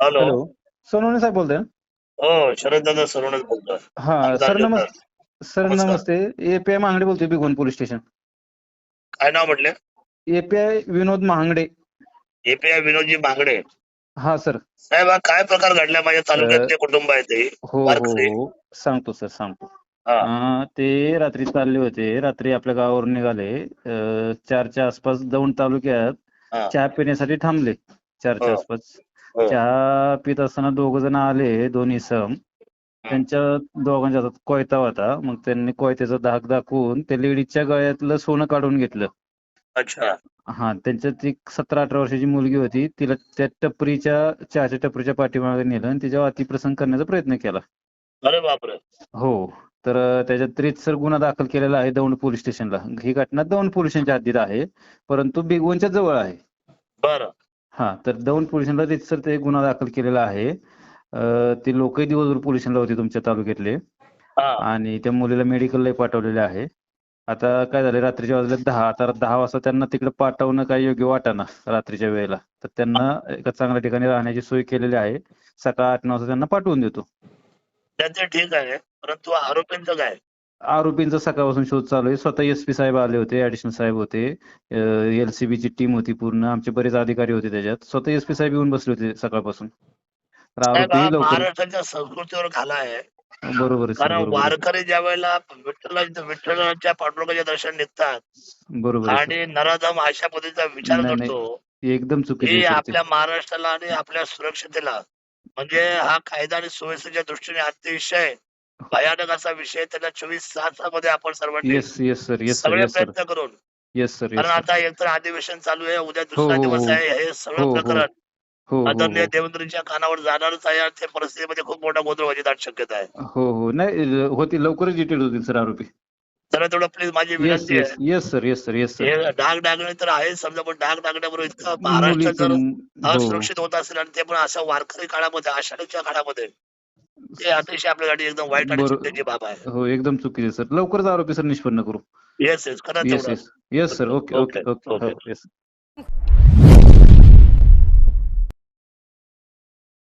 Hello. Sonawane साहेब बोलताय? हो शरददादा सरोनेच बोलतोय. हा सर. नमस्ते सर. नमस्ते. एपीआय महांगडे बोलतोय बिगोन पोलीस स्टेशन. काय नाव म्हटले? एपीआय विनोद महांगडे. एपीआय विनोदजी बांगडे हा सर. साहेब हा काय प्रकार घडला माझ्या तालुक्यातले कुटुंब आहे ते. हो हो. हो. सांगतो सर सांगतो. हा. ते रात्री चालले होते. रात्री आपल्या गावावरून निघाले. चारच्या आसपास दौंड तालुक्यात चहा पिण्यासाठी थांबले. चारच्या हो. आसपास. चहा पित असताना दोघ जण आले दोन्ही सम. त्यांच्या दोघांच्या हातात कोयता होता. मग त्यांनी कोयत्याचा धाक दाखवून त्या लेडीजच्या गळ्यातलं सोनं काढून घेतलं. अच्छा. हा त्यांच्यात एक सतरा अठरा वर्षाची मुलगी होती. तिला त्या टपरीच्या चहाच्या टपरीच्या पाठीमागे नेलं आणि तिच्यावर अतिप्रसंग करण्याचा प्रयत्न केला. अरे बापरे! हो. तर त्याच्यात रीतसर गुन्हा दाखल केलेला आहे दौंड पोलीस स्टेशनला. ही घटना दौंड पोलिसांच्या हद्दीत आहे. परंतु बिगवणच्या जवळ आहे. बरं. हा तर दौंड पोलिसांना रीतसर ते गुन्हा दाखल केलेला आहे. ते लोकही दिवसभर पोलिसांना होते तुमच्या तालुक्यातले. आणि त्या मुलीला मेडिकलला पाठवलेले आहे. आता काय झालं रात्रीच्या वाजले दहा आता दहा वाजता त्यांना तिकडे पाठवणं काही योग्य वाटेना रात्रीच्या वेळेला. तर त्यांना एका चांगल्या ठिकाणी राहण्याची सोय केलेली आहे. सकाळ आठ नऊ वाजता त्यांना पाठवून देतो. त्याचे ठीक आहे परंतु आरोपींचं काय? आरोपींचा सकाळपासून शोध चालू आहे स्वतः एस पी साहेब आले होते ऍडिशनल साहेब होते एलसीबी ची टीम होती पूर्ण आमचे बरेच अधिकारी होते त्याच्यात स्वतः एस पी साहेब येऊन बसले होते सकाळपासून महाराष्ट्राच्या संस्कृतीवर घाला आहे बरोबर कारण. वारकरी ज्या वेळेला विठ्ठला विठ्ठलाच्या पांडुरंगाच्या दर्शन निघतात बरोबर. आणि नराधम अशा पद्धतीचा विचार. करतो एकदम ते. आपल्या महाराष्ट्राला आणि आपल्या सुरक्षतेला म्हणजे हा कायदा आणि सुव्यवस्थेच्या दृष्टीने अतिशय भयानक असा विषय त्याला चोवीस तासामध्ये आपण सर्वांनी yes yes sir yes sir सगळे येस सर प्रयत्न करून. येस सर येस कारण सर आता एकतर अधिवेशन चालू आहे उद्या हो, दुसरा हो, दिवस हो. आहे हे हो, सगळं हो. प्रकरण. हो हो आदरणीय हो. देवेंद्रच्या कानावर जाणारच आहे आणि ते परिस्थितीमध्ये खूप मोठा गोंधळ व्हायची दाट शक्यता आहे. हो हो. नाही होती. लवकरच डिटेल होतील सर आरोपी. तर तेवढं प्लीज माझी येस विनंती येस आहे yes sir yes sir yes sir हे डाग डागणे तर आहे समजा पण डाग डागण्याबरोबर इतकं महाराष्ट्र मुलीचं जर हो. असुरक्षित होत असेल आणि ते पण असं वारकरी काळामध्ये आषाढीच्या काळामध्ये ते अतिशय आपल्यासाठी एकदम वाईट आणि बाब आहे. हो एकदम चुकीचे सर. लवकरच आरोपी सर निष्पन्न करू. येस येस करा yes yes yes sir okay okay okay, yes